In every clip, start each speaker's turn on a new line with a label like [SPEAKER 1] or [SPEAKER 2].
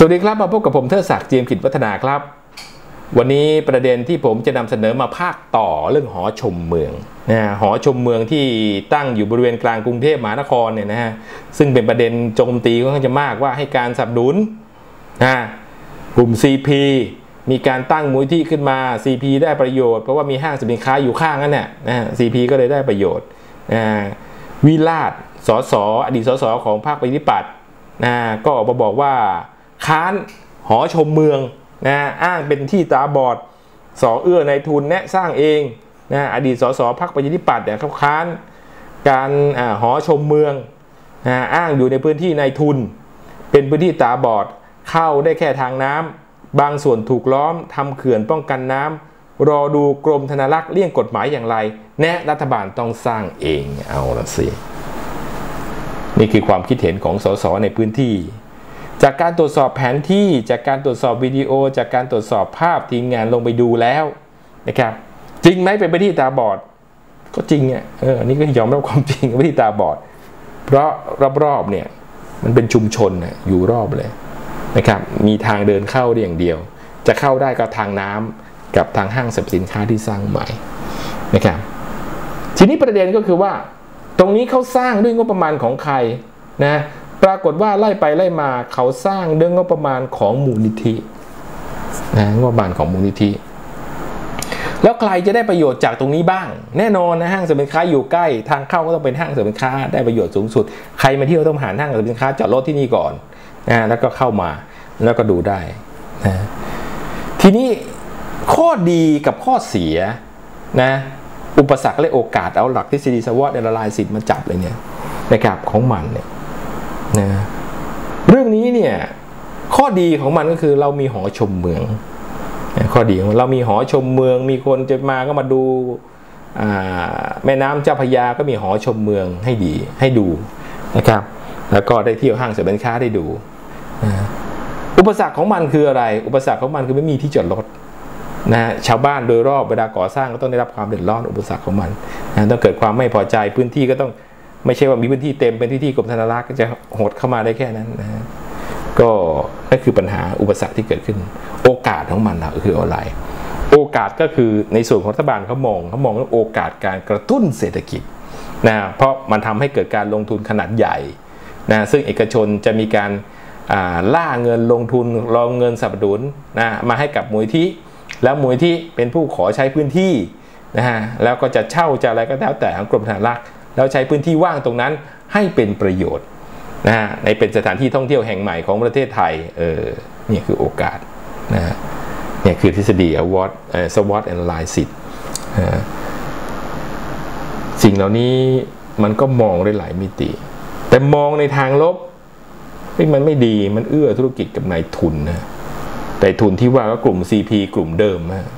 [SPEAKER 1] สวัสดีครับมาพบกับผมเทอศักดิ์เจียมกิจวัฒนาครับ วันนี้ประเด็นที่ผมจะนำเสนอมาภาคต่อเรื่องหอชมเมืองนะหอชมเมืองที่ตั้งอยู่บริเวณกลางกรุงเทพมหานครเนี่ยนะฮะซึ่งเป็นประเด็นโจมตีค่อนข้างจะมากว่าให้การสับสนุนนะกลุ่ม CP มีการตั้งมูลที่ขึ้นมา CP ได้ประโยชน์เพราะว่ามีห้างสินค้าอยู่ข้างนั่นแหละนะ CP ก็เลยได้ประโยชน์นะวิลาศสสอดีตสสของพรรคประชาธิปัตย์นะก็ออกมาบอกว่า ค้านหอชมเมืองนะอ้างเป็นที่ตาบอดสอเอื้อในทุนแนะสร้างเองนะอดีตสสพรรคประชาธิปัตย์เนี่ยเขาค้านการอหอชมเมืองนะอ้างอยู่ในพื้นที่ในทุน เป็นพื้นที่ตาบอดเข้าได้แค่ทางน้ำบางส่วนถูกล้อมทำเขื่อนป้องกันน้ำรอดูกรมธนารักษ์เลี่ยงกฎหมายอย่างไร แนะรัฐบาลต้องสร้างเองเอาละสิ นี่คือความคิดเห็นของสสในพื้นที่ จากการตรวจสอบแผนที่ จากการตรวจสอบวิดีโอ จากการตรวจสอบภาพทีมงานลงไปดูแล้วนะครับ จริงไหมเป็นไปที่ตาบอด ก็จริงอะเออนี่ก็ยอมรับความจริงไปที่ตาบอด เพราะรอบๆเนี่ยมันเป็นชุมชนนะอยู่รอบเลยนะครับมีทางเดินเข้าได้อย่างเดียว จะเข้าได้ก็ทางน้ำกับทางห้างสรรพสินค้าที่สร้างใหม่นะครับทีนี้ประเด็นก็คือว่า ตรงนี้เขาสร้างด้วยงบประมาณของใครนะ ปรากฏว่าไล่ไปไล่มาเขาสร้างเด้วยงบประมาณของมูลนิธินะงบประมาณของมูลนิธิ แล้วใครจะได้ประโยชน์จากตรงนี้บ้าง แน่นอนนะห้างสรรพสินค้าอยู่ใกล้ทางเข้าก็ต้องเป็นห้างสรรพสินค้าได้ประโยชน์สูงสุด ใครมาเที่ยวต้องผ่านห้างสรรพสินค้าจอดรถที่นี่ก่อนนะแล้วก็เข้ามาแล้วก็ดูได้นะทีนี้ข้อดีกับข้อเสียนะอุปสรรคและโอกาสเอาหลักทฤษฎีสวอตในละลายสิทธิ์มาจับเลยเนี่ยนะครับของมันเนี่ย นะเรื่องนี้เนี่ยข้อดีของมันก็คือเรามีหอชมเมือง ข้อดีของเรามีหอชมเมือง มีคนจะมาก็มาดูแม่น้ำเจ้าพยาก็มีหอชมเมืองให้ดีให้ดูนะครับ แล้วก็ได้เที่ยวห้างสรรพสินค้าได้ดู อุปสรรคของมันคืออะไร อุปสรรคของมันคือไม่มีที่จอดรถนะชาวบ้านโดยรอบเวลาก่อสร้างก็ต้องได้รับความเดือดร้อนอุปสรรคของมันนะต้องเกิดความไม่พอใจพื้นที่ก็ต้อง ไม่ใช่ว่ามีพื้นที่เต็มเป็นที่ที่กรมธนารักษ์ก็จะหดเข้ามาได้แค่นั้นนะก็นั่นคือปัญหาอุปสรรคที่เกิดขึ้น โอกาสของมันนะคืออะไร โอกาสก็คือในส่วนของรัฐบาลเขามองเขามองว่าโอกาสการกระตุ้นเศรษฐกิจนะเพราะมันทำให้เกิดการลงทุนขนาดใหญ่นะซึ่งเอกชนจะมีการล่าเงินลงทุนรองเงินสนับสนุนนะมาให้กับมูลที่แล้วมูลที่เป็นผู้ขอใช้พื้นที่นะฮะแล้วก็จะเช่าจะอะไรก็แล้วแต่ของกรมธนารักษ์ แล้วใช้พื้นที่ว่างตรงนั้นให้เป็นประโยชน์นะฮะในเป็นสถานที่ท่องเที่ยวแห่งใหม่ของประเทศไทยเออนี่คือโอกาสนะฮะเนี่ยคือทฤษฎี SWOT SWOT analysis สิ่งเหล่านี้มันก็มองได้หลายมิติ แต่มองในทางลบมันไม่ดีมันเอื้อธุรกิจกับนายทุนนะแต่ทุนที่ว่าก็กลุ่ม CP กลุ่มเดิมนะ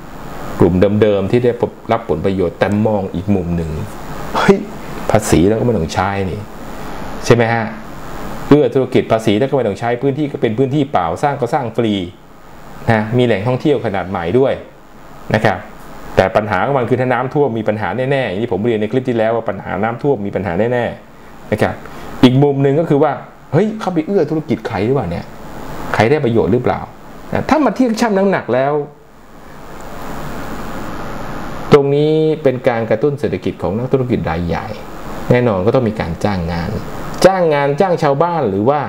[SPEAKER 1] กลุ่มเดิมๆที่ได้รับผลประโยชน์แต่มองอีกมุมหนึ่งเฮ้ย ภาษีแล้วก็ไม่ต้องใช้นี่ใช่ไหมฮะเอื้อธุรกิจภาษีแล้วก็ไม่ต้องใช้พื้นที่ก็เป็นพื้นที่เปล่าสร้างก็สร้างฟรีนะมีแหล่งท่องเที่ยวขนาดใหม่ด้วยนะครับแต่ปัญหาของมันคือถ้าน้ำท่วมมีปัญหาแน่ๆอย่างที่ผมเรียนในคลิปที่แล้วว่าปัญหาน้ำท่วมมีปัญหาแน่ๆนะครับอีกมุมหนึ่งก็คือว่าเฮ้ยเขาไปเอื้อธุรกิจใครหรือเปล่าเนี่ยใครได้ประโยชน์หรือเปล่า ถ้ามาเทียบชั่งน้ำหนักแล้ว ตรงนี้เป็นการกระตุ้นเศรษฐกิจของนักธุรกิจรายใหญ่ แน่นอนก็ต้องมีการจ้างงาน จ้างงานจ้างชาวบ้านหรือว่า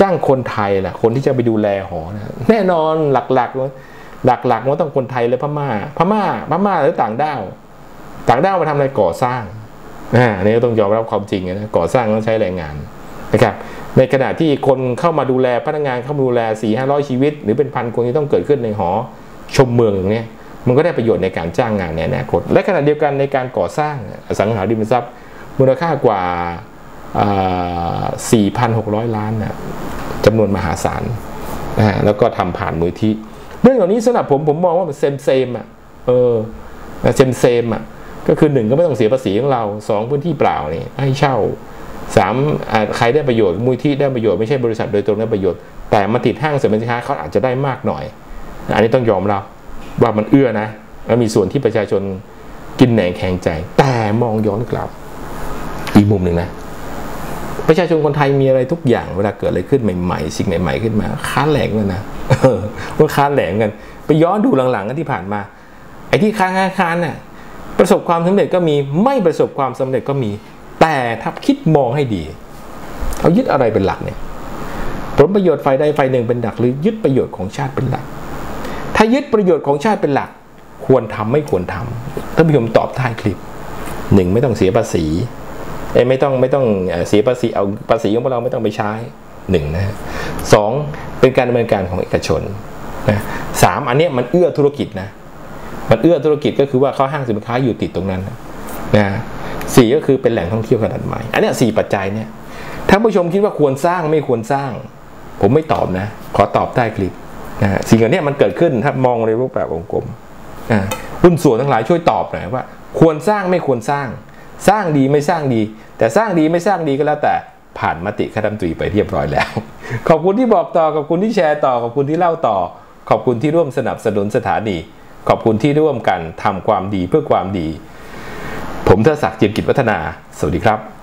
[SPEAKER 1] จ้างคนไทยแหละคนที่จะไปดูแลหอนะแน่นอนหลักๆ หลักๆว่าต้องคนไทยและพม่า พม่าพม่าหรือต่างด้าว ต่างด้าวมาทำอะไรก่อสร้างอ่านี่ก็ต้องยอมรับความจริงนะก่อสร้างต้องใช้แรงงานนะครับ ในขณะที่คนเข้ามาดูแลพนักงานเข้ามาดูแล4ี่ห้าร้อยชีวิต หรือเป็นพันคนที่ต้องเกิดขึ้นในหอชมเมืองอย่างนี้มันก็ได้ประโยชน์ในการจ้างงานในอนาคต และขณะเดียวกันในการก่อสร้างอสังหาริมทรัพย์ มูลค่ากว่า 4,600 ล้านนะจำนวนมหาศาลนะฮะแล้วก็ทำผ่านมือที่เรื่องเหล่านี้สำหรับผมผมมองว่ามันเซมเซมอะเออเซมเซมอะก็คือหนึ่งก็ไม่ต้องเสียภาษีของเราสองพื้นที่เปล่านี่ให้เช่าสามใครได้ประโยชน์มูลที่ได้ประโยชน์ไม่ใช่บริษัทโดยตรงได้ประโยชน์แต่มาติดห้างเสริมสินค้าเขาอาจจะได้มากหน่อย อันนี้ต้องยอมรับว่ามันเอื้อนะแล้วมีส่วนที่ประชาชนกินแหนงแข็งใจ แต่มองย้อนกลับ อีกมุมหนึ่งนะประชาชนคนไทยมีอะไรทุกอย่างเวลาเกิดอะไรขึ้นใหม่ๆ สิ่งใหม่ ๆ ขึ้นมา ค้านแหลงกันนะว่าค้านแหลงกัน ไปย้อนดูหลังๆกันที่ผ่านมา ไอ้ที่ค้านค้านน่ะประสบความสำเร็จก็มีไม่ประสบความสำเร็จก็มี แต่ถ้าคิดมองให้ดีเอายึดอะไรเป็นหลักเนี่ยผลประโยชน์ฝ่ายใดฝ่ายหนึ่งเป็นหลัก หรือยึดประโยชน์ของชาติเป็นหลัก ถ้ายึดประโยชน์ของชาติเป็นหลัก ควรทำไม่ควรทำท่านผู้ชมตอบท้ายคลิปหนึ่งไม่ต้องเสียภาษี ไม่ต้องไม่ต้องเสียภาษีเอาภาษีของพวกเราไม่ต้องไปใช้หนึ่งนะสองเป็นการดำเนินการของเอกชนนะสามอันนี้มันเอื้อธุรกิจนะมันเอื้อธุรกิจก็คือว่าเขาห้างสินค้าอยู่ติดตรงนั้นนะสี่ก็คือเป็นแหล่งท่องเที่ยวขนาดใหม่ อันนี้สี่ปัจจัยเนี่ยท่านผู้ชมคิดว่าควรสร้างไม่ควรสร้าง ผมไม่ตอบนะ ขอตอบใต้คลิปนะสิ่งเหล่านี้มันเกิดขึ้นถ้ามองในรูปแบบวงกลมนะหุ้นส่วนทั้งหลายช่วยตอบหน่อยว่า ควรสร้างไม่ควรสร้าง สร้างดีไม่สร้างดี แต่สร้างดีไม่สร้างดีก็แล้วแต่ผ่านมติคณะรัฐมนตรีไปเรียบร้อยแล้ว ขอบคุณที่บอกต่อขอบคุณที่แชร์ต่อขอบคุณที่เล่าต่อ ขอบคุณที่ร่วมสนับสนุนสถานี ขอบคุณที่ร่วมกันทำความดีเพื่อความดี ผมเทศักดิ์เจียมกิจวัฒนา สวัสดีครับ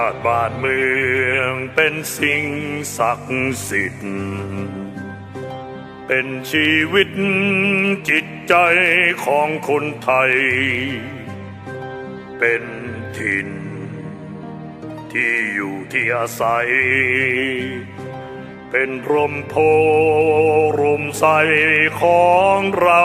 [SPEAKER 1] า
[SPEAKER 2] ติบาดเมืองเป็นสิ่งศักดิ์สิทธิ์ เป็นชีวิตจิตใจของคนไทย เป็นถิ่น ที่อยู่ที่อาศัย เป็นร่มโพรมใสของเรา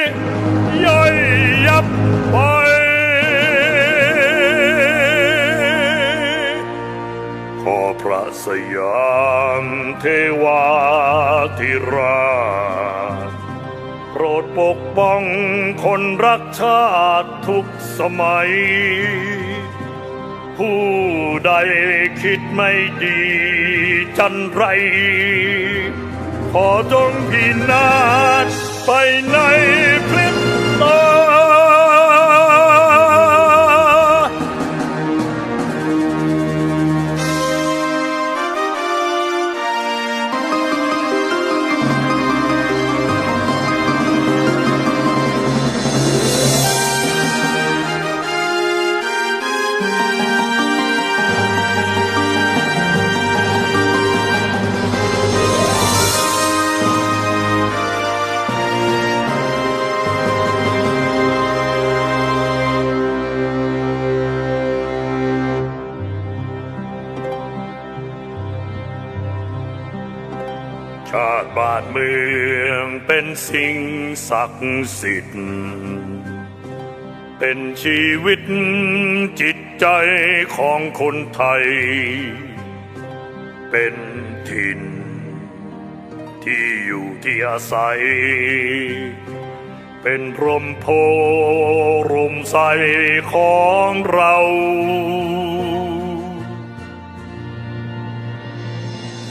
[SPEAKER 2] ต สยามเทวาธิราชโปรดปกป้องคนรักชาติทุกสมัย ผู้ใดคิดไม่ดีจันไร ขอจงพินาศไปในพริบตา สิ่งศักดิ์สิทธิ์ เป็นชีวิตจิตใจของคนไทย เป็นถิ่น ที่อยู่ที่อาศัย เป็นร่มโพรมใสของเรา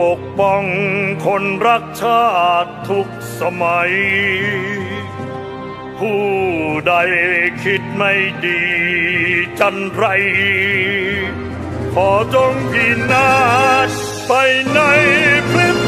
[SPEAKER 2] ปกป้องคนรักชาติทุกสมัย ผู้ใดคิดไม่ดีจันไร ขอจงพินาศไปในพริบ